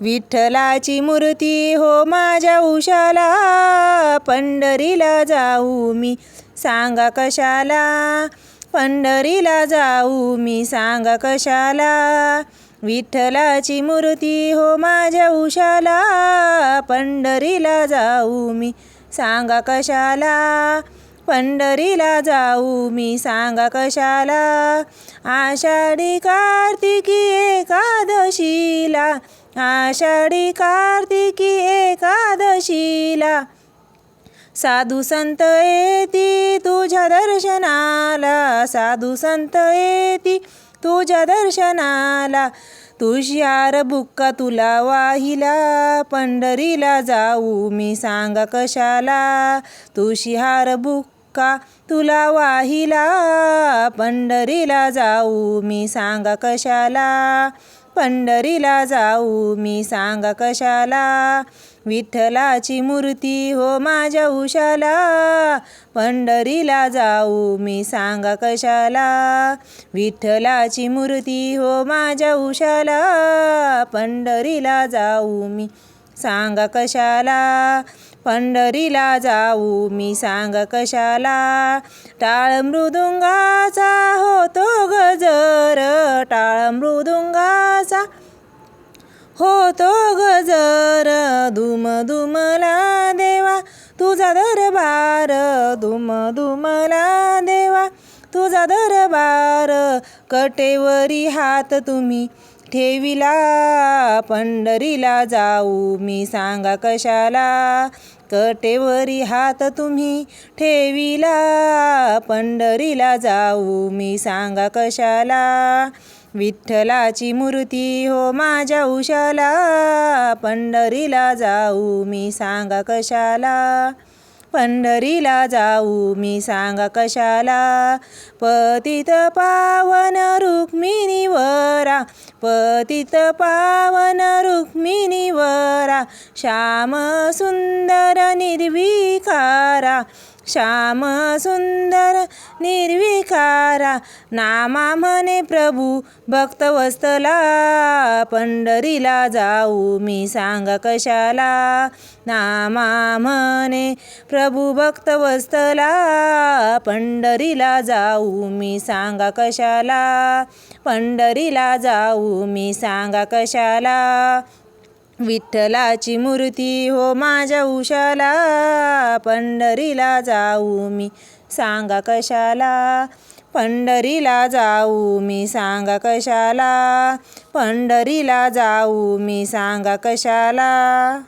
विठ्ठलाची मूर्ती हो माझ्या उशाला पंढरीला जाऊ मी. सांगा कशाला? पंढरीला जाऊ मी सांगा कशाला? विठ्ठलाची मूर्ती हो माझ्या उशाला पंढरीला जाऊ मी. सांगा कशाला? पंढरीला जाऊ मी सांगा कशाला? आषाढी कार्तिकी एकादशीला आषाढी कार्तिकी एकादशीला. साधू संत येती तुझ्या दर्शनाला. साधू संत येती तुझ्या दर्शनाला. तुषार बुक्का तुला वाहिला. पंढरीला जाऊ मी सांगा कशाला. तुषार बुक्का तुला वाहिला पंढरीला जाऊ मी सांगा कशाला. पंढरीला जाऊ मी सांगा कशाला. विठ्ठलाची मूर्ती हो माझ्या उशाला. पंढरीला जाऊ मी सांगा कशाला. विठ्ठलाची मूर्ती हो माझ्या उशाला. पंढरीला जाऊ मी सांग कशाला? पंढरीला जाऊ मी सांग कशाला? टाळ मृदुंगाचा होतो गजर टाळ मृदुंगाचा होतो गजर. दुम दुमला देवा तुझा दरबार दुम दुमला देवा. तुझा दरबार कटेवरी हात तुम्ही ठेविला पंढरीला जाऊ मी सांगा कशाला? कटेवरी हात तुम्ही ठेविला पंढरीला जाऊ मी सांगा कशाला? विठ्ठलाची मूर्ती हो माझ्या उशाला पंढरीला जाऊ मी सांगा कशाला? पंढरीला जाऊ मी सांगा कशाला? पतित पावन रुक्मिणीवरा पतित पावन रुक्मिणीवरा श्याम सुंदर निर्विकारा श्याम सुंदर निर्विकारा नामा म्हणे प्रभू भक्तवस्तला पंढरीला जाऊ मी सांगा कशाला? नामा म्हणे प्रभू भक्तवस्तला पंढरीला जाऊ मी सांगा कशाला? पंढरीला जाऊ मी सांगा कशाला? विठ्ठलाची मूर्ती हो माझ्या उशाला पंढरीला जाऊ मी. सांगा कशाला? पंढरीला जाऊ मी. सांगा कशाला? पंढरीला जाऊ मी. सांगा कशाला?